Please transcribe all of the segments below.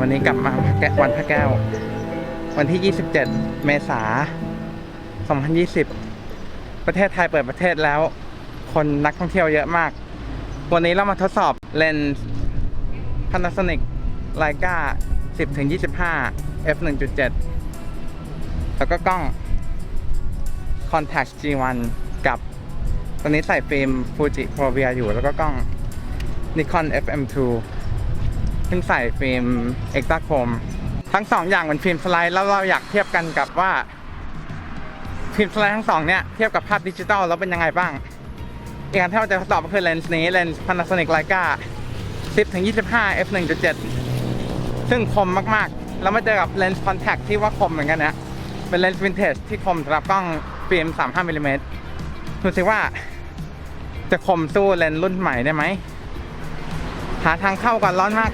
วันนี้กลับมาแก้ววันพระแก้ว วันที่ 27 เมษา2020 ประเทศไทยเปิดประเทศแล้ว คนนักท่องเที่ยวเยอะมาก วันนี้เรามาทดสอบเลนส์ Panasonic Leica 10-25 f 1.7 แล้วก็กล้อง Contact G1 กับตอนนี้ใส่ฟิล์ม Fuji Provia อยู่แล้วก็กล้อง Nikon FM2 ขึ้นใส่ฟิล์ม Extra Chrome ทั้งสองอย่างเป็นฟิล์มสไลด์แล้วเราอยากเทียบกันกับว่าฟิล์มสไลด์ทั้งสองเนี่ยเทียบกับภาพดิจิตอลแล้วเป็นยังไงบ้างอีกอันที่เราจะทดสอบก็คือเลนส์นี้เลนส์ Panasonic Leica 10-25 f 1.7ซึ่งคมมากๆ แล้วมาเจอกับเลนส์ Contact ที่ว่าคมเหมือนกันนะเป็นเลนส์วินเทจที่คมสำหรับกล้องฟิล์ม 35มิลลิเมตรดูสิว่าจะคมสู้เลนส์รุ่นใหม่ได้ไหมหาทางเข้าก่อนร้อนมาก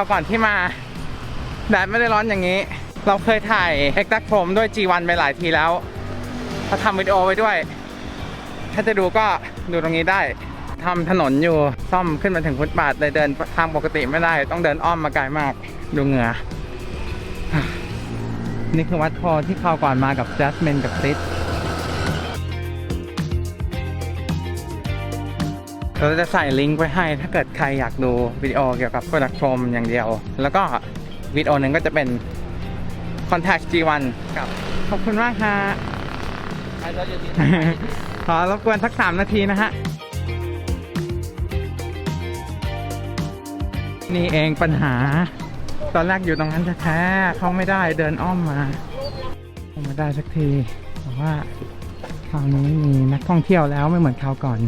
าวก่อนที่มาแดดไม่ได้ร้อนอย่างนี้ เราเคยถ่าย e x t a c h r o m e ด้วย G1 ไปหลายทีแล้วเราทำวิดีโอไว้ด้วย ถ้าจะดูก็ดูตรงนี้ได้ทำถนนอยู่ซ่อมขึ้นมาถึงฟุตบาทเลยเดินทางปกติไม่ได้ ต้องเดินอ้อมมาไกลมากดูเหงื่อนี่คือวัดพอที่คราวก่อนมากับแจสมินกับซิด เราจะใส่ลิงก์ไว้ให้ถ้าเกิดใครอยากดูวิดีโอเกี่ยวกับ p r o d u c t ์ r o m อย่างเดียว แล้วก็วิดีโอหนึ่งก็จะเป็น Contact G1 กับ ขอบคุณมากฮะขอรบกวนสักสามนาทีนะฮะ นี่เองปัญหา ตอนแรกอยู่ตรงนั้นแท้ๆเข้าไม่ได้เดินอ้อมมาเข้ามาได้สักทีแต่ว่าคราวนี้มีนักท่องเที่ยวแล้วไม่เหมือนคราวก่อน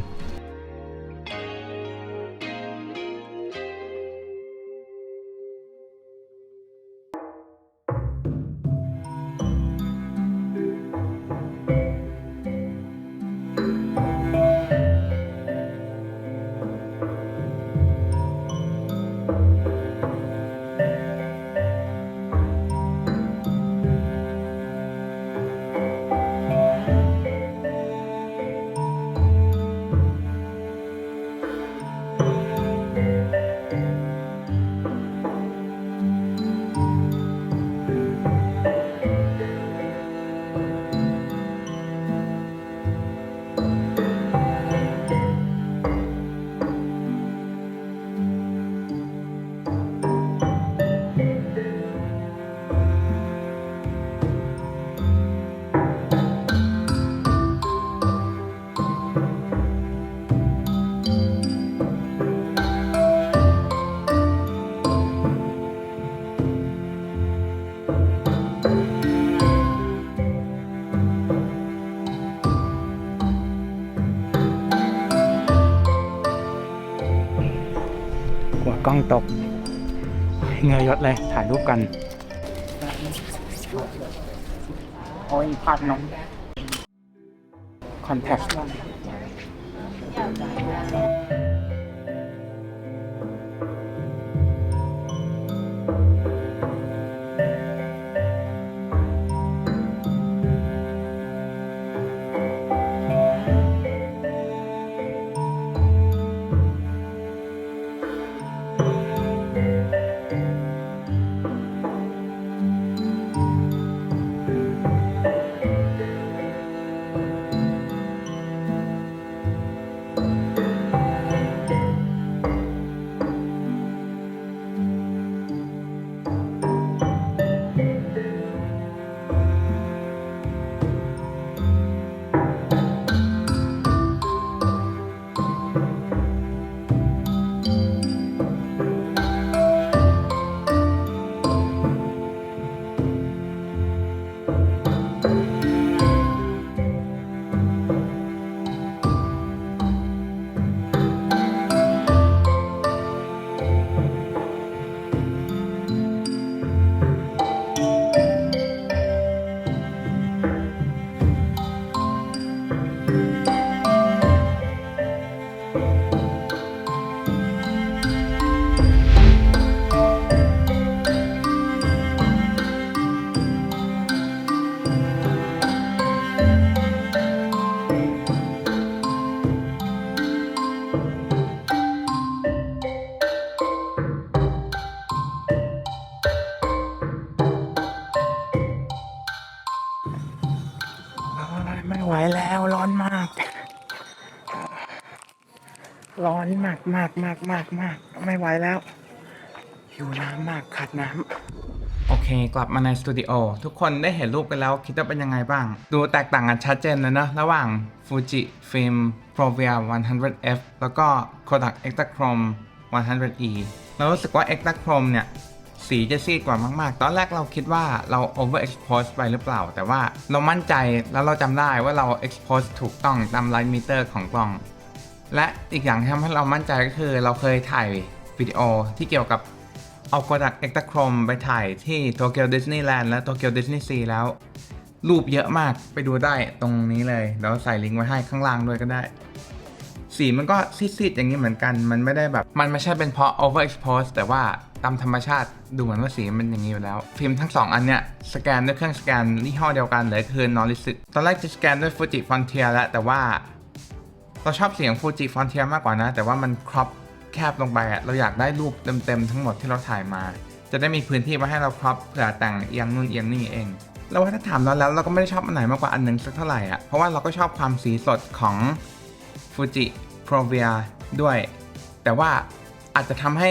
ตกเงยยศเลยถ่ายรูปกันโอ้ยพลาดน้องคอนแทค ไหวแล้วร้อนมาก ร้อนมากมากมากมากมากไม่ไหวแล้วหิวน้ำมากขาดน้ำโอเค กลับมาในสตูดิโอทุกคนได้เห็นรูปกันแล้วคิดว่าเป็นยังไงบ้าง ดูแตกต่างกันชัดเจนเลยนะระหว่าง Fuji Film Provia 100F แล้วก็ Kodak Ektachrome 100E เรารู้สึกว่า Ektachrome เนี่ย สีจะซีดกว่ามากๆ ตอนแรกเราคิดว่าเรา overexpose ไปหรือเปล่า แต่ว่าเรามั่นใจแล้วเราจำได้ว่าเรา expose ถูกต้องตาม light meter ของกล้อง และอีกอย่างที่ทำให้เรามั่นใจก็คือเราเคยถ่ายวิดีโอที่เกี่ยวกับเอาโกดักเอ็กตาโครมไปถ่ายที่โตเกียวดิสนีย์แลนด์และโตเกียวดิสนีย์ซีแล้ว รูปเยอะมากไปดูได้ตรงนี้เลยเดี๋ยวใส่ลิงก์ไว้ให้ข้างล่างด้วยก็ได้ สีมันก็ซีดๆอย่างนี้เหมือนกัน มันไม่ได้แบบ มันไม่ใช่เป็นเพราะ overexpose แต่ว่าตามธรรมชาติดูเหมือนว่าสีมันอย่างนี้อยู่แล้ว ฟิล์มทั้งสองอันเนี้ยสแกนด้วยเครื่องสแกนยี่ห้อเดียวกันเลยคือนอริสึตอนแรกจะสแกนด้วย Fuji Frontier แล้วแต่ว่า เราชอบเสียง Fuji Frontier มากกว่านะ แต่ว่ามันครอปแคบลงไปอะเราอยากได้รูปเต็มๆทั้งหมดที่เราถ่ายมา จะได้มีพื้นที่มาให้เราครอปเผื่อแต่งเอียงนู่นเอียงนี่เองแล้วว่าถ้าถามเราแล้วเราก็ไม่ได้ชอบอันไหนมากกว่าอันหนึ่งสักเท่าไหร่อะเพราะว่าเราก็ชอบความสีสดของ Fuji Provia ด้วย แต่ว่าอาจจะทำให้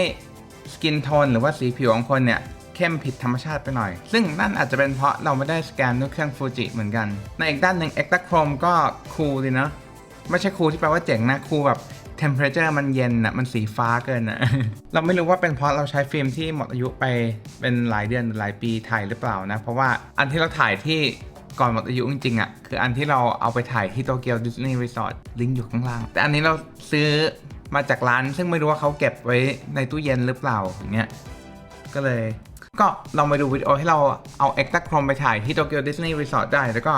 สกินโทนหรือว่าสีผิวของคนเนี่ยเข้มผิดธรรมชาติไปหน่อย ซึ่งนั่นอาจจะเป็นเพราะเราไม่ได้สแกนด้วยเครื่องฟูจิเหมือนกัน ในอีกด้านหนึ่ง e c t a Chrome ก็คูลดีนะ ไม่ใช่คูลที่แปลว่าเจ๋งนะ คูลแบบ temperature มันเย็นอะมันสีฟ้าเกินอะเราไม่รู้ว่าเป็นเพราะเราใช้ฟิล์มที่หมดอายุไปเป็นหลายเดือนหรือหลายปีถ่ายหรือเปล่านะ เพราะว่าอันที่เราถ่ายที่ ก่อนหมดอายุจริงๆอะคืออันที่เราเอาไปถ่ายที่โตเกียวดิสนีย์รีสอร์ทลิงก์อยู่ข้างล่าง แต่อันนี้เราซื้อมาจากร้าน ซึ่งไม่รู้ว่าเขาเก็บไว้ในตู้เย็นหรือเปล่าอย่างเงี้ยก็เลย ก็ลองไปดูวิดีโอให้เราเอา e c t a Chrome ไปถ่ายที่โตเกียวดิสนีย์รีสอร์ทได้แล้วก็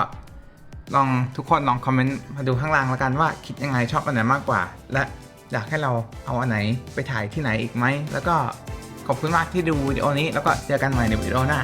ลองทุกคนลองคอมเมนต์มาดูข้างล่างแล้วกันว่าคิดยังไงชอบอันไหนมากกว่า และอยากให้เราเอาอันไหนไปถ่ายที่ไหนอีกไหมแล้วก็ขอบคุณมากที่ดูวิดีโอนี้แล้วก็เจอกันใหม่ในวิดีโอหน้า